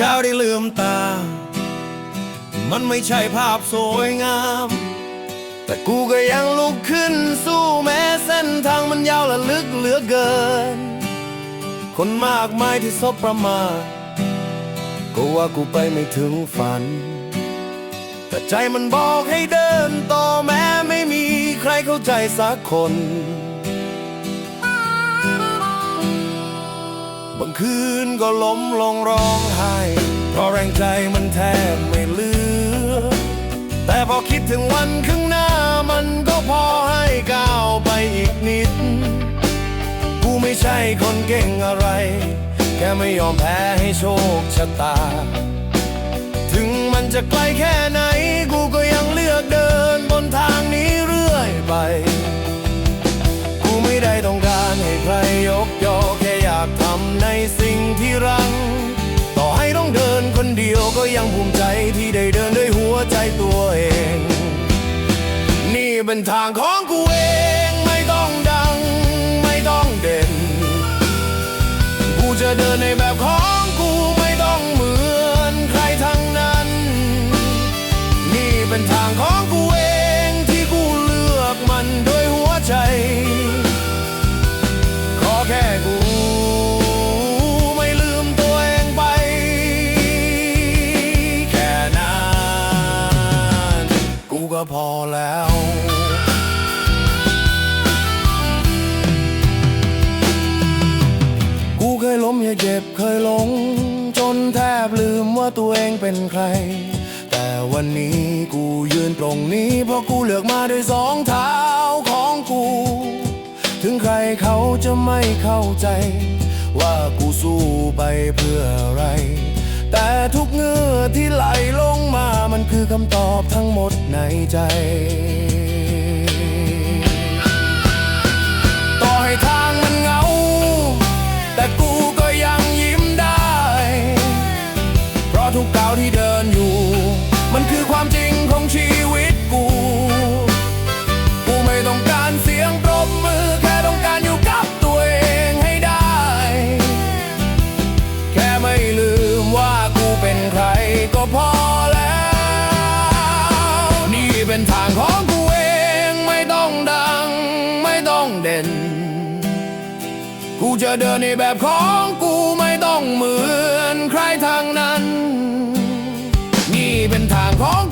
ช้าได้ลืมตา มันไม่ใช่ภาพสวยงาม แต่กูก็ยังลุกขึ้นสู้แม้เส้นทางมันยาวและลึกเหลือเกิน คนมากมายที่ซบประมาทก็ว่ากูไปไม่ถึงฝัน แต่ใจมันบอกให้เดินต่อแม้ไม่มีใครเข้าใจสักคน บางคืนก็ล้มลงร้องไห้ เพราะแรงใจมันแทบไม่เหลือ แต่พอคิดถึงวันข้างหน้ามันก็พอให้ก้าวไปอีกนิด กูไม่ใช่คนเก่งอะไร แค่ไม่ยอมแพ้ให้โชคชะตา ถึงมันจะไกลแค่ไหนกูก็ยังเลือกเดิน ในสิ่งที่รัง ต่อให้ต้องเดินคนเดียวก็ยังภูมิใจที่ได้เดินด้วยหัวใจตัวเอง นี่เป็นทางของกูเองไม่ต้องดัง ไม่ต้องเด่น กูจะเดินในแบบของ กูก็พอแล้วกูเคยล้มอย่าเจ็บเคยหลง จนแทบลืมว่าตัวเองเป็นใคร แต่วันนี้กูยืนตรงนี้ เพราะกูเลือกมาด้วยสองเท้าของกู ถึงใครเขาจะไม่เข้าใจ ว่ากูสู้ไปเพื่ออะไร ทุกเงื่อที่ไหลลงมามันคือคำตอบทั้งหมดในใจ เป็นทางของกูเองไม่ต้องดัง ไม่ต้องเด่น กูจะเดินในแบบของกูไม่ต้องเหมือนใครทางนั้น นี่เป็นทางของ